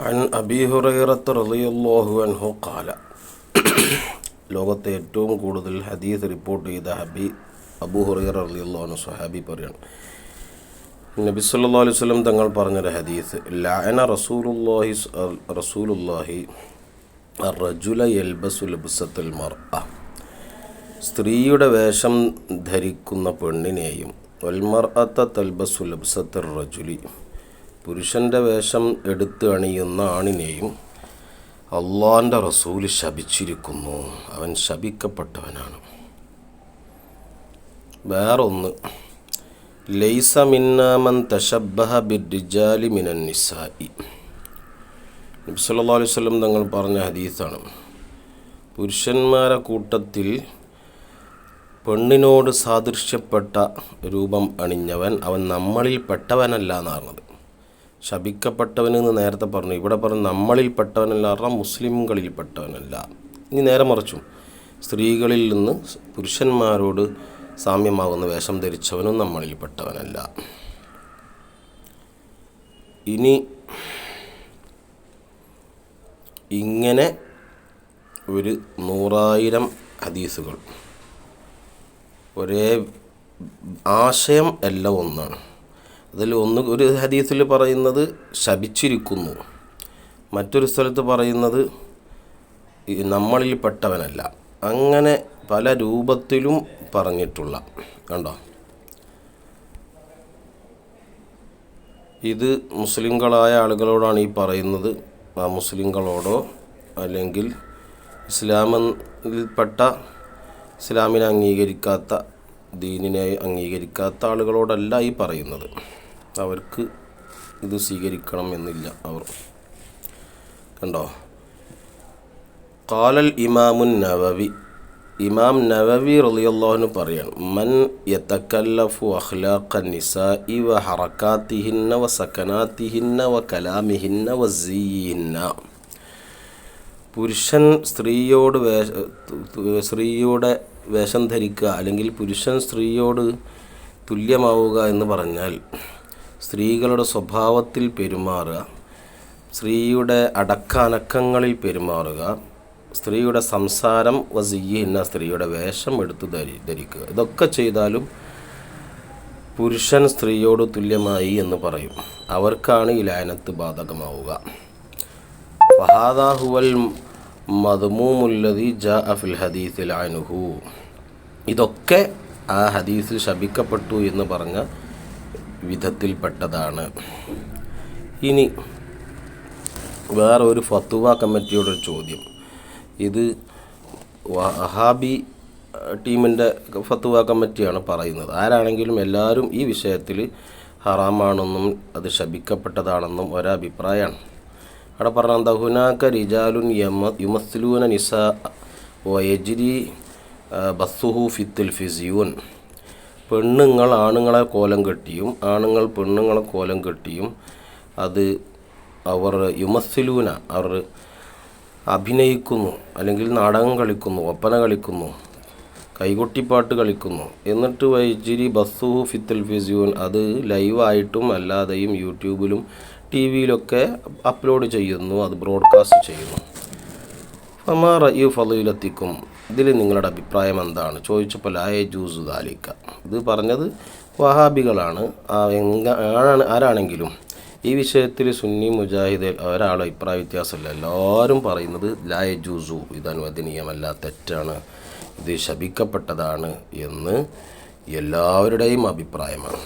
അൻ അബി ഹുറൈറത്ത് റലിയുല്ലാഹു അൻഹു കാല ലോകത്തെ ഏറ്റവും കൂടുതൽ ഹദീസ് റിപ്പോർട്ട് ചെയ്ത ഹബി അബു ഹുറൈർ റലിയുള്ളാഹു സഹാബി പറയാണ്. നബി സല്ലല്ലാഹു അലൈഹി വസല്ലം തങ്ങൾ പറഞ്ഞൊരു ഹദീസ് ലായന റസൂലുള്ളാഹി റസൂലുല്ലാഹി റജുല എൽബസു ലബുസത്തുൽ മർ സ്ത്രീയുടെ വേഷം ധരിക്കുന്ന പെണ്ണിനെയും വൽമർ അത്ത തൽബസു ലബ്സത്തുർ റജുലി പുരുഷന്റെ വേഷം എടുത്ത് അണിയുന്ന ആണിനെയും അള്ളാന്റെ റസൂൽ ശപിച്ചിരിക്കുന്നു. അവൻ ശപിക്കപ്പെട്ടവനാണ്. വേറൊന്ന് ലൈസ മിന്നാമൻ തശബ്ബഹ ബിർജാലി മിനൻ നിസായി നബ്സല്ലാ അലൈഹി തങ്ങൾ പറഞ്ഞ ഹദീസാണ്. പുരുഷന്മാരെ കൂട്ടത്തിൽ പെണ്ണിനോട് സാദൃശ്യപ്പെട്ട രൂപം അണിഞ്ഞവൻ അവൻ നമ്മളിൽ പെട്ടവനല്ല എന്ന് എന്ന് നേരത്തെ പറഞ്ഞു. ഇവിടെ പറഞ്ഞു നമ്മളിൽ പെട്ടവനല്ല പറഞ്ഞാൽ മുസ്ലിംകളിൽ പെട്ടവനല്ല ഇനി നേരെ മറിച്ചും. സ്ത്രീകളിൽ നിന്ന് പുരുഷന്മാരോട് സാമ്യമാകുന്ന വേഷം ധരിച്ചവനും നമ്മളിൽ പെട്ടവനല്ല ഇനി ഇങ്ങനെ ഒരു നൂറായിരം ഹദീസുകൾ. ഒരേ ആശയം എല്ലാം ഒന്നാണ്. അതിൽ ഒന്ന് ഒരു ഹദീസിൽ പറയുന്നത് ശപിച്ചിരിക്കുന്നു. മറ്റൊരു സ്ഥലത്ത് പറയുന്നത് നമ്മളിൽ പെട്ടവനല്ല. അങ്ങനെ പല രൂപത്തിലും പറഞ്ഞിട്ടുള്ള കണ്ടോ? ഇത് മുസ്ലിങ്ങളായ ആളുകളോടാണ് ഈ പറയുന്നത്. ആ മുസ്ലിങ്ങളോടോ അല്ലെങ്കിൽ ഇസ്ലാമിൽപ്പെട്ട ഇസ്ലാമിനെ അംഗീകരിക്കാത്ത ദീനിനെ അംഗീകരിക്കാത്ത ആളുകളോടല്ല ഈ പറയുന്നത്. അവർക്ക് ഇത് സ്വീകരിക്കണം എന്നില്ല അവർ. കണ്ടോ? കാലൽ ഇമാമുൻ നവവി. ഇമാം നവവി റലിയല്ലാഹുന് പറയാണ് മൻ യത്തക്കല്ലഫു അഖ്ലാഖ നിസാഇ വ ഹറക്കാത്തിഹിന്ന വ സക്കനാത്തിഹിന്ന വ കലാമിഹിന്ന വ സീഹിന്ന പുരുഷൻ സ്ത്രീയോട് വേഷ സ്ത്രീയുടെ വേഷം ധരിക്കുക അല്ലെങ്കിൽ പുരുഷൻ സ്ത്രീയോട് തുല്യമാവുക എന്ന് പറഞ്ഞാൽ സ്ത്രീകളുടെ സ്വഭാവത്തിൽ പെരുമാറുക സ്ത്രീയുടെ അടക്കാനക്കങ്ങളിൽ പെരുമാറുക സ്ത്രീയുടെ സംസാരം വസീയുന്ന സ്ത്രീയുടെ വേഷം എടുത്തു ധരി ധരിക്കുക. ഇതൊക്കെ ചെയ്താലും പുരുഷൻ സ്ത്രീയോട് തുല്യമായി എന്ന് പറയും. അവർക്കാണ് ഈ ലയനത്ത് ബാധകമാവുക. ഫഹാദാഹുവൽ ഹുവൽ ജ അഫിൽ ഫിൽ ഹദീസിൽ അനുഹു ഇതൊക്കെ ആ ഹദീസിൽ ശപിക്കപ്പെട്ടു എന്ന് പറഞ്ഞ വിധത്തിൽപ്പെട്ടതാണ്. ഇനി വേറെ ഒരു ഫത്തുവ കമ്മിറ്റിയോടൊരു ചോദ്യം. ഇത് വഹാബി ടീമിന്റെ ഫത്തുവ കമ്മിറ്റിയാണ് പറയുന്നത്. ആരാണെങ്കിലും എല്ലാവരും ഈ വിഷയത്തിൽ ഹറാമാണെന്നും അത് ശപിക്കപ്പെട്ടതാണെന്നും ഒരഭിപ്രായമാണ്. അവിടെ പറഞ്ഞ എന്താ ഹുനാക്ക റിജാലുൻ യമ യുമസ്ലൂന നിസ വയജിരി ബസ്സുഹു ഫിത്തുൽ ഫിസിയൂൻ. പെണ്ണുങ്ങൾ ആണുങ്ങളെ കോലം കെട്ടിയും ആണുങ്ങൾ പെണ്ണുങ്ങളെ കോലം കെട്ടിയും അത് അവർ യുമസ്സിലൂന അവർ അഭിനയിക്കുന്നു അല്ലെങ്കിൽ നാടകം കളിക്കുന്നു ഒപ്പന കളിക്കുന്നു കൈകൊട്ടിപ്പാട്ട് കളിക്കുന്നു. എന്നിട്ട് വൈജിരി ബസ്സു ഫിത്തുൽ ഫിസ്യൂൻ അത് ലൈവായിട്ടും അല്ലാതെയും യൂട്യൂബിലും ടി വിയിലൊക്കെ അപ്ലോഡ് ചെയ്യുന്നു അത് ബ്രോഡ്കാസ്റ്റ് ചെയ്യുന്നു. ഫമാ റയു ഫലയിലെത്തിക്കും ഇതിൽ നിങ്ങളുടെ അഭിപ്രായം എന്താണ്? ചോദിച്ചപ്പോൾ ലായ ജൂസ് ദാലിക്ക ഇത് പറഞ്ഞത് വഹാബികളാണ്. ആരാണ് ആരാണെങ്കിലും ഈ വിഷയത്തിൽ സുന്നി മുജാഹിദ് ഒരാളും അഭിപ്രായ വ്യത്യാസമില്ല. എല്ലാവരും പറയുന്നത് ലായ ജൂസു ഇത് അനുവദനീയമല്ല തെറ്റാണ് ഇത് ശപിക്കപ്പെട്ടതാണ് എന്ന് എല്ലാവരുടെയും അഭിപ്രായമാണ്.